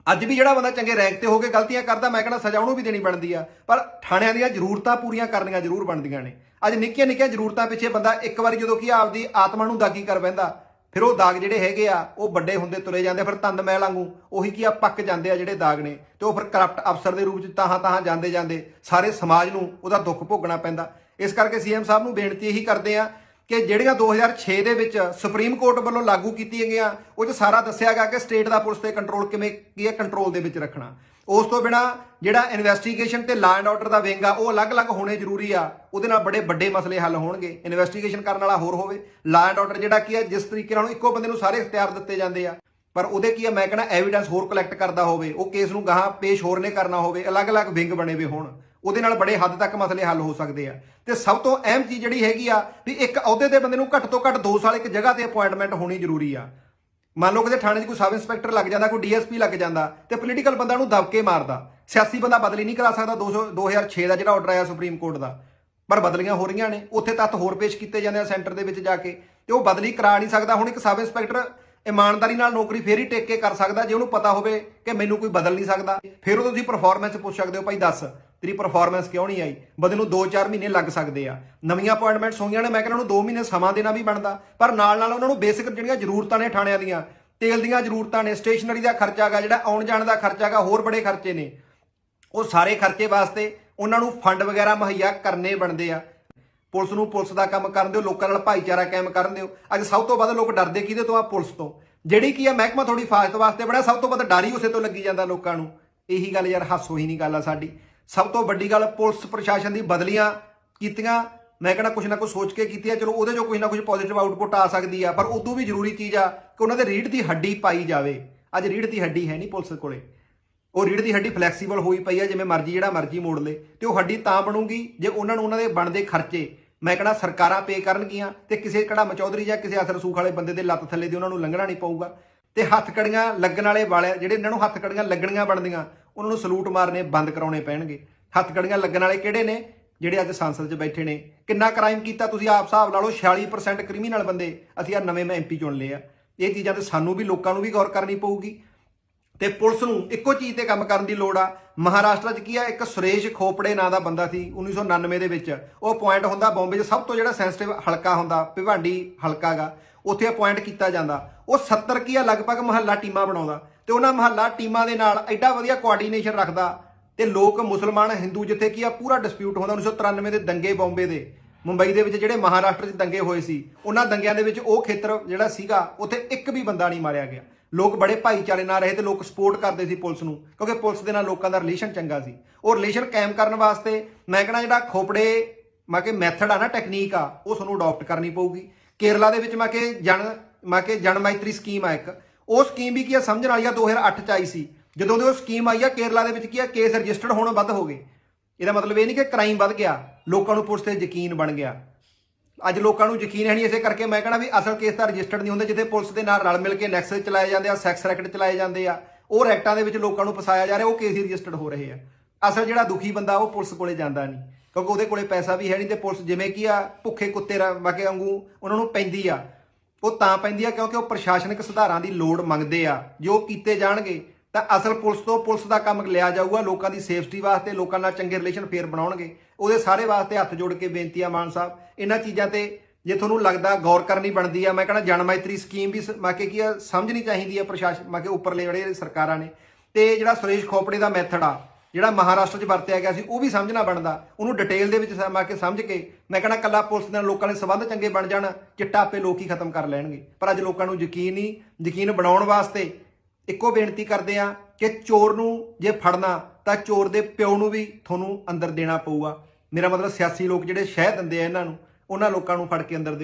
ਅੱਜ ਵੀ ਜਿਹੜਾ ਬੰਦਾ ਚੰਗੇ ਰੈਂਕ ਤੇ ਹੋ ਕੇ ਗਲਤੀਆਂ ਕਰਦਾ ਮੈਂ ਕਹਿੰਦਾ ਸਜ਼ਾ ਉਹਨੂੰ ਵੀ ਦੇਣੀ ਬਣਦੀ ਆ। ਪਰ ਥਾਣਿਆਂ ਦੀਆਂ ਜ਼ਰੂਰਤਾਂ ਪੂਰੀਆਂ ਕਰਨੀਆਂ ਜ਼ਰੂਰ ਬਣਦੀਆਂ ਨੇ। ਅੱਜ ਨਿੱਕੀਆਂ ਨਿੱਕੀਆਂ ਜ਼ਰੂਰਤਾਂ ਪਿੱਛੇ ਬੰਦਾ ਇੱਕ ਵਾਰੀ ਜਦੋਂ ਕੀ ਆਪਦੀ ਆਤਮਾ ਨੂੰ ਦਾਗੀ ਕਰ ਬਹਿੰਦਾ ਫਿਰ ਉਹ ਦਾਗ ਜਿਹੜੇ ਹੈਗੇ ਆ ਉਹ ਵੱਡੇ ਹੁੰਦੇ ਤੁਰੇ ਜਾਂਦੇ ਆ, ਫਿਰ ਤੰਦ ਮੈਲ ਵਾਂਗੂ ਉਹੀ ਕੀ ਆ ਪੱਕ ਜਾਂਦੇ ਆ ਜਿਹੜੇ ਦਾਗ ਨੇ ਤੇ ਉਹ ਫਿਰ ਕਰਪਟ ਅਫਸਰ ਦੇ ਰੂਪ ਚ ਤਾਹਾਂ ਤਾਹਾਂ ਜਾਂਦੇ ਜਾਂਦੇ ਸਾਰੇ ਸਮਾਜ ਨੂੰ ਉਹਦਾ ਦੁੱਖ ਭੋਗਣਾ ਪੈਂਦਾ। ਇਸ ਕਰਕੇ ਸੀਐਮ ਸਾਹਿਬ ਨੂੰ ਬੇਨਤੀ ਇਹੀ ਕਰਦੇ ਆ ਕਿ ਜਿਹੜੀਆਂ 2006 ਦੇ ਵਿੱਚ ਸੁਪਰੀਮ ਕੋਰਟ ਵੱਲੋਂ ਲਾਗੂ ਕੀਤੀਆਂ ਗਈਆਂ, ਉਹ 'ਚ ਸਾਰਾ ਦੱਸਿਆ ਗਿਆ ਕਿ ਸਟੇਟ ਦਾ ਪੁਲਿਸ ਤੇ ਕੰਟਰੋਲ ਕਿਵੇਂ ਕੀ ਹੈ, ਕੰਟਰੋਲ ਦੇ ਵਿੱਚ ਰੱਖਣਾ। ਉਸ ਤੋਂ ਬਿਨਾ ਜਿਹੜਾ ਇਨਵੈਸਟੀਗੇਸ਼ਨ ਤੇ law and order the wing ਆ, ਉਹ ਅਲੱਗ-ਅਲੱਗ ਹੋਣੇ ਜ਼ਰੂਰੀ ਆ। ਉਹਦੇ ਨਾਲ ਬੜੇ ਵੱਡੇ ਮਸਲੇ ਹੱਲ ਹੋਣਗੇ। ਇਨਵੈਸਟੀਗੇਸ਼ਨ ਕਰਨ ਵਾਲਾ ਹੋਰ ਹੋਵੇ। ਲਾ ਐਂਡ ਆਰਡਰ ਜਿਹੜਾ ਕੀ ਹੈ, ਜਿਸ ਤਰੀਕੇ ਨਾਲ ਇੱਕੋ ਬੰਦੇ ਨੂੰ ਸਾਰੇ ਇਖਤਿਆਰ ਦਿੱਤੇ ਜਾਂਦੇ ਆ। ਪਰ ਉਹਦੇ ਕੀ ਆ ਮੈਂ ਕਹਿੰਦਾ ਐਵੀਡੈਂਸ ਹੋਰ ਕਲੈਕਟ ਕਰਦਾ ਹੋਵੇ, ਉਹ ਕੇਸ ਨੂੰ ਗਾਹਾਂ ਪੇਸ਼ ਹੋਰ ਨੇ ਕਰਨਾ ਹੋਵੇ, ਅਲੱਗ-ਅਲੱਗ ਵਿੰਗ ਬਣੇ ਹੋਏ ਹੋਣ। ਉਹਦੇ ਨਾਲ ਬੜੇ ਹੱਦ ਤੱਕ ਮਸਲੇ ਹੱਲ ਹੋ ਸਕਦੇ ਆ। ਤੇ ਸਭ ਤੋਂ ਅਹਿਮ ਚੀਜ਼ ਜਿਹੜੀ ਹੈਗੀ ਆ ਵੀ ਇੱਕ ਅਹੁਦੇ ਦੇ ਬੰਦੇ ਨੂੰ ਘੱਟ ਤੋਂ ਘੱਟ 2 ਸਾਲ ਇੱਕ ਜਗ੍ਹਾ ਤੇ ਅਪਾਇੰਟਮੈਂਟ ਹੋਣੀ ਜ਼ਰੂਰੀ ਆ। ਮੰਨ ਲਓ ਕਿਤੇ ਥਾਣੇ 'ਚ ਕੋਈ ਸਬ ਇੰਸਪੈਕਟਰ ਲੱਗ ਜਾਂਦਾ, ਕੋਈ ਡੀਐਸਪੀ ਲੱਗ ਜਾਂਦਾ ਤੇ ਪੋਲੀਟੀਕਲ ਬੰਦਾ ਨੂੰ ਦਬਕੇ ਮਾਰਦਾ। ਸਿਆਸੀ ਬੰਦਾ ਬਦਲੀ ਨਹੀਂ ਕਰਾ ਸਕਦਾ 200 2006 ਦਾ ਜਿਹੜਾ ਆਰਡਰ ਆਇਆ ਸੁਪਰੀਮ ਕੋਰਟ ਦਾ। ਪਰ ਬਦਲੀਆਂ ਹੋ ਰਹੀਆਂ ਨੇ। ਉੱਥੇ ਤੱਤ ਹੋਰ ਪੇਸ਼ ਕੀਤੇ ਜਾਂਦੇ ਆ ਸੈਂਟਰ ਦੇ ਵਿੱਚ ਜਾ ਕੇ। ਤੇ ਉਹ ਬਦਲੀ ਕਰਾ ਨਹੀਂ ਸਕਦਾ। ਹੁਣ ਇੱਕ ਸਬ ਇੰਸਪੈਕਟਰ ਇਮਾਨਦਾਰੀ ਨਾਲ ਨੌਕਰੀ ਫੇਰ ਹੀ ਟੇਕ ਕੇ ਕਰ ਸਕਦਾ। ਜੇ ਉਹਨੂੰ ਪਤਾ ਹੋਵੇ ਕਿ ਮੈਨੂੰ ਕੋਈ ਬਦਲ ਨਹੀਂ ਸਕਦਾ, ਫਿਰ ਉਹ ਤੁਸੀਂ ਪਰਫਾਰਮੈਂਸ ਪੁੱਛ ਸਕਦੇ ਹੋ, ਭਾਈ ਦੱਸ। ਤੇਰੀ ਪਰਫਾਰਮੈਂਸ ਕਿਉਂ ਨਹੀਂ ਆਈ? ਬੰਦੇ ਨੂੰ 2-4 ਮਹੀਨੇ ਲੱਗ ਸਕਦੇ ਆ। ਨਵੀਆਂ ਅਪਾਇੰਟਮੈਂਟਸ ਹੋਈਆਂ ਨੇ, ਮੈਂ ਕਹਿੰਦਾ ਉਹਨੂੰ 2 ਮਹੀਨੇ ਸਮਾਂ ਦੇਣਾ ਵੀ ਬਣਦਾ। ਪਰ ਨਾਲ ਨਾਲ ਉਹਨਾਂ ਨੂੰ ਬੇਸਿਕ ਜਿਹੜੀਆਂ ਜ਼ਰੂਰਤਾਂ ਨੇ ਥਾਣਿਆਂ ਦੀਆਂ, ਤੇਲ ਦੀਆਂ ਜ਼ਰੂਰਤਾਂ ਨੇ ਸਟੇਸ਼ਨਰੀ ਦਾ ਖਰਚਾ ਗਾ ਜਿਹੜਾ ਆਉਣ ਜਾਣ ਦਾ ਖਰਚਾ ਗਾ ਹੋਰ ਬੜੇ ਖਰਚੇ ਨੇ। ਉਹ ਸਾਰੇ ਖਰਚੇ ਵਾਸਤੇ ਉਹਨਾਂ ਨੂੰ ਫੰਡ ਵਗੈਰਾ ਮੁਹੱਈਆ ਕਰਨੇ ਬਣਦੇ ਆ। ਪੁਲਿਸ ਨੂੰ ਪੁਲਿਸ ਦਾ ਕੰਮ ਕਰਨ ਦਿਓ, ਲੋਕਾਂ ਨਾਲ ਭਾਈਚਾਰਾ ਕਾਇਮ ਕਰਨ ਦਿਓ। ਅੱਜ ਸਭ ਤੋਂ ਵੱਧ ਲੋਕ ਡਰਦੇ ਕਿਹਦੇ ਤੋਂ ਆ? ਪੁਲਿਸ ਤੋਂ। ਜਿਹੜੀ ਕੀ ਆ, ਮਹਿਕਮਾ ਥੋੜੀ ਫਾਸਟ ਵਾਸਤੇ ਬੜਾ, ਸਭ ਤੋਂ ਵੱਧ ਡਰ ਹੀ ਉਸੇ ਤੋਂ ਲੱਗੀ ਜਾਂਦਾ ਲੋਕਾਂ ਨੂੰ। ਇਹੀ ਗੱਲ ਯਾਰ ਹਾਸੋ ਹੀ ਨਹੀਂ ਗੱਲ ਆ ਸਾਡੀ। ਸਭ ਤੋਂ ਵੱਡੀ ਗੱਲ ਪੁਲਿਸ ਪ੍ਰਸ਼ਾਸਨ ਦੀ ਬਦਲੀਆਂ ਕੀਤੀਆਂ। ਮੈਂ ਕਹਿੰਦਾ ਕੁਝ ਨਾ ਕੁਝ ਸੋਚ ਕੇ ਕੀਤੀਆਂ ਚਲੋ, ਉਹਦੇ ਚੋਂ ਕੁਝ ਨਾ ਕੁਝ ਪੋਜ਼ਿਟਿਵ ਆਊਟਪੁੱਟ ਆ ਸਕਦੀ ਆ। ਪਰ ਉਦੋਂ ਵੀ ਜ਼ਰੂਰੀ ਚੀਜ਼ ਆ ਕਿ ਉਹਨਾਂ ਦੇ ਰੀੜ ਦੀ ਹੱਡੀ ਪਾਈ ਜਾਵੇ। ਅੱਜ ਰੀੜ ਦੀ ਹੱਡੀ ਹੈ ਨਹੀਂ ਪੁਲਿਸ ਕੋਲੇ। ਉਹ ਰੀੜ ਦੀ ਹੱਡੀ ਫਲੈਕਸੀਬਲ ਹੋਈ ਪਈ ਆ, ਜਿਵੇਂ ਮਰਜ਼ੀ ਜਿਹੜਾ ਮਰਜ਼ੀ ਮੋੜ ਲੇ। ਤੇ ਉਹ ਹੱਡੀ ਤਾਂ ਬਣੂਗੀ ਜੇ ਉਹਨਾਂ ਨੂੰ ਉਹਨਾਂ ਦੇ ਬਣਦੇ ਖਰਚੇ। ਮੈਂ ਕਹਿੰਦਾ ਸਰਕਾਰਾਂ ਪੇ ਕਰਨਗੀਆਂ ਤੇ ਕਿਸੇ ਕਿਹੜਾ ਮਚੌਧਰੀ ਜਾਂ ਕਿਸੇ ਅਸਰ ਸੂਖ ਵਾਲੇ ਬੰਦੇ ਦੇ ਲੱਤ ਥੱਲੇ ਦੀ ਉਹਨਾਂ ਨੂੰ ਲੰਘਣਾ ਨਹੀਂ ਪਊਗਾ। ਤੇ ਹੱਥ ਕੜੀਆਂ ਲੱਗਣ ਵਾਲੇ ਵਾਲੇ ਜਿਹੜੇ ਇਹਨਾਂ ਨੂੰ ਹੱਥ ਕੜੀਆਂ ਲੱਗਣੀਆਂ ਬਣਦੀਆਂ, ਉਹਨਾਂ ਨੂੰ ਸਲੂਟ ਮਾਰਨੇ ਬੰਦ ਕਰਾਉਣੇ ਪੈਣਗੇ। ਹੱਥ ਕੜੀਆਂ ਲੱਗਣ ਵਾਲੇ ਕਿਹੜੇ ਨੇ? ਜਿਹੜੇ ਅੱਜ ਸੰਸਦ 'ਚ ਬੈਠੇ ਨੇ। ਕਿੰਨਾ ਕ੍ਰਾਈਮ ਕੀਤਾ ਤੁਸੀਂ ਆਪ ਹਿਸਾਬ ਲਾ ਲਓ 46% ਕ੍ਰਿਮੀਨਲ ਬੰਦੇ, ਅਸੀਂ ਆ ਨਵੇਂ ਮੈਂ ਐਮਪੀ ਚੁਣ ਲਏ ਆ। ਇਹ ਚੀਜ਼ਾਂ ਤੇ ਸਾਨੂੰ ਵੀ ਲੋਕਾਂ ਨੂੰ ਵੀ ਗੌਰ ਕਰਨੀ ਪਊਗੀ। ਤੇ ਪੁਲਿਸ ਨੂੰ ਇੱਕੋ ਚੀਜ਼ ਤੇ ਕੰਮ ਕਰਨ ਦੀ ਲੋੜ ਆ। ਮਹਾਰਾਸ਼ਟਰ 'ਚ ਕੀ ਆ? ਇੱਕ ਸੁਰੇਸ਼ ਖੋਪੜੇ ਨਾਂ ਦਾ ਬੰਦਾ ਸੀ 1999 ਦੇ ਵਿੱਚ। ਉਹ ਪੁਆਇੰਟ ਹੁੰਦਾ, ਬੰਬੇ 'ਚ ਸਭ ਤੋਂ ਜਿਹੜਾ ਸੈਂਸਿਟਿਵ ਹਲਕਾ ਹੁੰਦਾ, ਭਿਵਾਂਡੀ ਹਲਕਾਗਾ। ਉੱਥੇ ਅਪਾਇੰਟ ਕੀਤਾ ਜਾਂਦਾ। ਉਹ 70 ਕੀ ਆ? ਲਗਭਗ ਮਹੱਲਾ ਟੀਮਾਂ ਬਣਾਉਂਦਾ। ਤੇ ਉਹਨਾਂ ਮਹੱਲਾ ਟੀਮਾਂ ਦੇ ਨਾਲ ਐਡਾ ਵਧੀਆ ਕੋਆਰਡੀਨੇਸ਼ਨ ਰੱਖਦਾ। ਤੇ ਲੋਕ ਮੁਸਲਮਾਨ, ਹਿੰਦੂ ਜਿੱਥੇ ਕੀ ਆ, ਪੂਰਾ ਡਿਸਪਿਊਟ ਹੁੰਦਾ। 1993 ਦੇ ਦੰਗੇ ਬੰਬੇ ਦੇ। ਮੁੰਬਈ ਦੇ ਵਿੱਚ ਜਿਹੜੇ ਮਹਾਰਾਸ਼ਟਰ 'ਚ ਦੰਗੇ ਹੋਏ ਸੀ, ਉਹਨਾਂ ਦੰਗਿਆਂ ਦੇ ਵਿੱਚ ਉਹ ਖੇਤਰ ਜਿਹੜਾ ਸੀਗਾ, ਉੱਥੇ ਇੱਕ ਵੀ ਬੰਦਾ ਨਹੀਂ ਮਾਰਿਆ ਗਿਆ। ਲੋਕ ਬੜੇ ਭਾਈਚਾਰੇ ਨਾਲ ਰਹੇ ਤੇ ਲੋਕ ਸਪੋਰਟ ਕਰਦੇ ਸੀ ਪੁਲਿਸ ਨੂੰ, ਕਿਉਂਕਿ ਪੁਲਿਸ ਦੇ ਨਾਲ ਲੋਕਾਂ ਦਾ ਰਿਲੇਸ਼ਨ ਚੰਗਾ ਸੀ। ਉਹ ਰਿਲੇਸ਼ਨ ਕਾਇਮ ਕਰਨ ਵਾਸਤੇ ਮੈਂ ਕਹਿੰਦਾ ਜਿਹੜਾ ਖੋਪੜੇ, ਮੈਂ ਕਿ ਮੈਥਡ ਆ ਨਾ ਟੈਕਨੀਕ ਆ, ਉਹ ਤੁਹਾਨੂੰ ਅਡਾਪਟ ਕਰਨੀ ਪਊਗੀ। ਕੇਰਲਾ ਦੇ ਵਿੱਚ ਮੈਂ ਕਿ ਜਨ, ਮੈਂ ਕਿ ਜਨ ਮੈਤਰੀ ਸਕੀਮ ਆ ਇੱਕ। ਉਹ ਸਕੀਮ ਵੀ ਕੀ ਆ, ਸਮਝਣ ਵਾਲੀ ਆ 2008 ਚ ਆਈ ਸੀ। ਜਦੋਂ ਦੀ ਉਹ ਸਕੀਮ ਆਈ ਆ, ਕੇਰਲਾ ਦੇ ਵਿੱਚ ਕੀ ਆ ਕੇਸ ਰਜਿਸਟਰਡ ਹੋਣ ਵੱਧ ਹੋ ਗਏ। ਇਹਦਾ ਮਤਲਬ ਇਹ ਨਹੀਂ ਕਿ ਕ੍ਰਾਈਮ ਵੱਧ ਗਿਆ, ਲੋਕਾਂ ਨੂੰ ਪੁਲਿਸ ਤੇ ਯਕੀਨ ਬਣ ਗਿਆ। ਅੱਜ ਲੋਕਾਂ ਨੂੰ ਯਕੀਨ ਹੈ ਨਹੀਂ ਇਸੇ ਕਰਕੇ ਮੈਂ ਕਹਣਾ ਵੀ ਅਸਲ ਕੇਸ ਤਾਂ ਰਜਿਸਟਰਡ ਨਹੀਂ ਹੁੰਦੇ, ਜਿੱਥੇ ਪੁਲਿਸ ਦੇ ਨਾਲ ਰਲ ਮਿਲ ਕੇ ਨੈਕਸਸ ਚਲਾਏ ਜਾਂਦੇ ਆ ਸੈਕਸ ਰੈਕਟ ਚਲਾਏ ਜਾਂਦੇ ਆ। ਉਹ ਰੈਕਟਾਂ ਦੇ ਵਿੱਚ ਲੋਕਾਂ ਨੂੰ ਫਸਾਇਆ ਜਾ ਰਿਹਾ, ਉਹ ਕੇਸ ਹੀ ਰਜਿਸਟਰਡ ਹੋ ਰਹੇ ਆ। ਅਸਲ ਜਿਹੜਾ ਦੁਖੀ ਬੰਦਾ, ਉਹ ਪੁਲਿਸ ਕੋਲੇ ਜਾਂਦਾ ਨਹੀਂ। ਕਿਉਂਕਿ ਉਹਦੇ ਕੋਲੇ ਪੈਸਾ ਵੀ ਹੈ ਨਹੀਂ ਤੇ ਪੁਲਿਸ ਜਿਵੇਂ ਕੀ ਆ, ਭੁੱਖੇ ਕੁੱਤੇ ਵਾਕੇ ਵਾਂਗੂ ਉਹਨਾਂ ਨੂੰ ਪੈਂਦੀ ਆ। ਉਹ ਤਾਂ ਪੈਂਦੀ ਆ ਕਿਉਂਕਿ ਉਹ ਪ੍ਰਸ਼ਾਸਨਿਕ ਸੁਧਾਰਾਂ ਦੀ ਲੋੜ ਮੰਗਦੇ ਆ। ਜੋ ਕੀਤੇ ਜਾਣਗੇ, ਤਾਂ ਅਸਲ ਪੁਲਿਸ ਤੋਂ ਪੁਲਿਸ ਦਾ ਕੰਮ ਲਿਆ ਜਾਊਗਾ, ਲੋਕਾਂ ਦੀ ਸੇਫਟੀ ਵਾਸਤੇ, ਲੋਕਾਂ ਨਾਲ ਚੰਗੇ ਰਿਲੇਸ਼ਨ ਫੇਰ ਬਣਾਉਣਗੇ। ਉਹਦੇ ਸਾਰੇ ਵਾਸਤੇ ਹੱਥ ਜੋੜ ਕੇ ਬੇਨਤੀ ਆ ਮਾਨ ਸਾਹਿਬ, ਇਹਨਾਂ ਚੀਜ਼ਾਂ ਤੇ ਜੇ ਤੁਹਾਨੂੰ ਲੱਗਦਾ ਗੌਰ ਕਰਨੀ ਬਣਦੀ ਆ, ਮੈਂ ਕਹਿੰਦਾ ਜਨਮੈਤਰੀ ਸਕੀਮ ਵੀ ਮਾਕੇ ਕੀ ਆ, ਸਮਝਣੀ ਚਾਹੀਦੀ ਆ ਪ੍ਰਸ਼ਾਸਨ ਮਾਕੇ ਉੱਪਰਲੇ ਜਿਹੜੇ ਸਰਕਾਰਾਂ ਨੇ। ਤੇ ਜਿਹੜਾ ਸੁਰੇਸ਼ ਖੋਪੜੇ ਦਾ ਮੈਥਡ ਆ ਜਿਹੜਾ ਮਹਾਰਾਸ਼ਟਰ 'ਚ ਵਰਤਿਆ ਗਿਆ ਸੀ, ਉਹ ਵੀ ਸਮਝਣਾ ਬਣਦਾ। ਉਹਨੂੰ ਡਿਟੇਲ ਦੇ ਵਿੱਚ ਸਮਾ ਕੇ ਸਮਝ ਕੇ ਮੈਂ ਕਹਿੰਦਾ ਕੱਲਾ ਪੁਲਿਸ ਨਾਲ ਲੋਕਾਂ ਦੇ ਸਬੰਧ ਚੰਗੇ ਬਣ ਜਾਣ, ਚਿੱਟਾ ਆਪੇ ਲੋਕ ਹੀ ਖਤਮ ਕਰ ਲੈਣਗੇ। ਪਰ ਅੱਜ ਲੋਕਾਂ ਨੂੰ ਯਕੀਨ ਨਹੀਂ ਯਕੀਨ ਬਣਾਉਣ ਵਾਸਤੇ ਇੱਕੋ ਬੇਨਤੀ ਕਰਦੇ ਆ ਕਿ ਚੋਰ ਨੂੰ ਜੇ ਫੜਨਾ, ਤਾਂ ਚੋਰ ਦੇ ਪਿਓ ਨੂੰ ਵੀ ਤੁਹਾਨੂੰ ਅੰਦਰ ਦੇਣਾ ਪਊਗਾ। ਮੇਰਾ ਮਤਲਬ ਸਿਆਸੀ ਲੋਕ ਜਿਹੜੇ ਸ਼ਹਿ ਦਿੰਦੇ ਆ ਇਹਨਾਂ ਨੂੰ, ਉਹਨਾਂ ਲੋਕਾਂ ਨੂੰ ਫੜ ਕੇ ਅੰਦਰ ਦੇ